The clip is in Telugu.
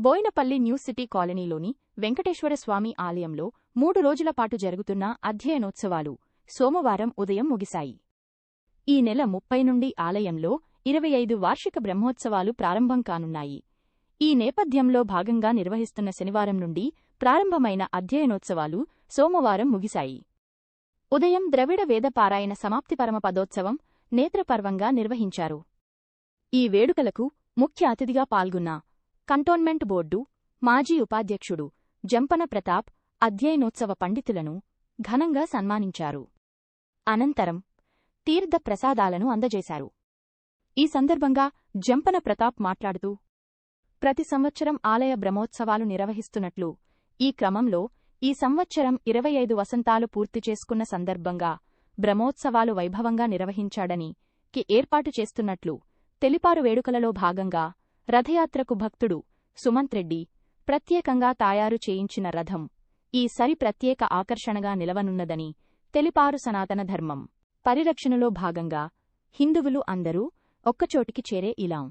బోయినపల్లి న్యూ సిటీ కాలనీలోని వెంకటేశ్వర స్వామి ఆలయంలో మూడు రోజుల పాటు జరుగుతున్న అధ్యయనోత్సవాలు సోమవారం ఉదయం ముగిశాయి. ఈ నెల ముప్పై నుండి ఆలయంలో ఇరవై ఐదు వార్షిక బ్రహ్మోత్సవాలు ప్రారంభం కానున్నాయి. ఈ నేపథ్యంలో భాగంగా నిర్వహిస్తున్న శనివారం నుండి ప్రారంభమైన అధ్యయనోత్సవాలు సోమవారం ముగిశాయి. ఉదయం ద్రవిడ వేదపారాయణ సమాప్తిపరమ పదోత్సవం నేత్రపర్వంగా నిర్వహించారు. ఈ వేడుకలకు ముఖ్య అతిథిగా పాల్గొన్న కంటోన్మెంట్ బోర్డు మాజీ ఉపాధ్యక్షుడు జంపన ప్రతాప్ అధ్యయనోత్సవ పండితులను ఘనంగా సన్మానించారు. అనంతరం తీర్థ ప్రసాదాలను అందజేశారు. ఈ సందర్భంగా జంపన ప్రతాప్ మాట్లాడుతూ ప్రతి సంవత్సరం ఆలయ బ్రహ్మోత్సవాలు నిర్వహిస్తున్నట్లు ఈ క్రమంలో ఈ సంవత్సరం ఇరవై ఐదు వసంతాలు పూర్తి చేసుకున్న సందర్భంగా బ్రహ్మోత్సవాలు వైభవంగా నిర్వహించాడని కి ఏర్పాటు చేస్తున్నట్లు తెలిపారు వేడుకలలో భాగంగా రథయాత్రకు భక్తుడు సుమంత్ రెడ్డి ప్రత్యేకంగా తయారు చేయించిన రథం ఈ సరి ప్రత్యేక ఆకర్షణగా నిలవనున్నదని తెలిపారు సనాతన ధర్మం. పరిరక్షణలో భాగంగా హిందువులు అందరూ ఒక్కచోటికి చేరే ఇలాం.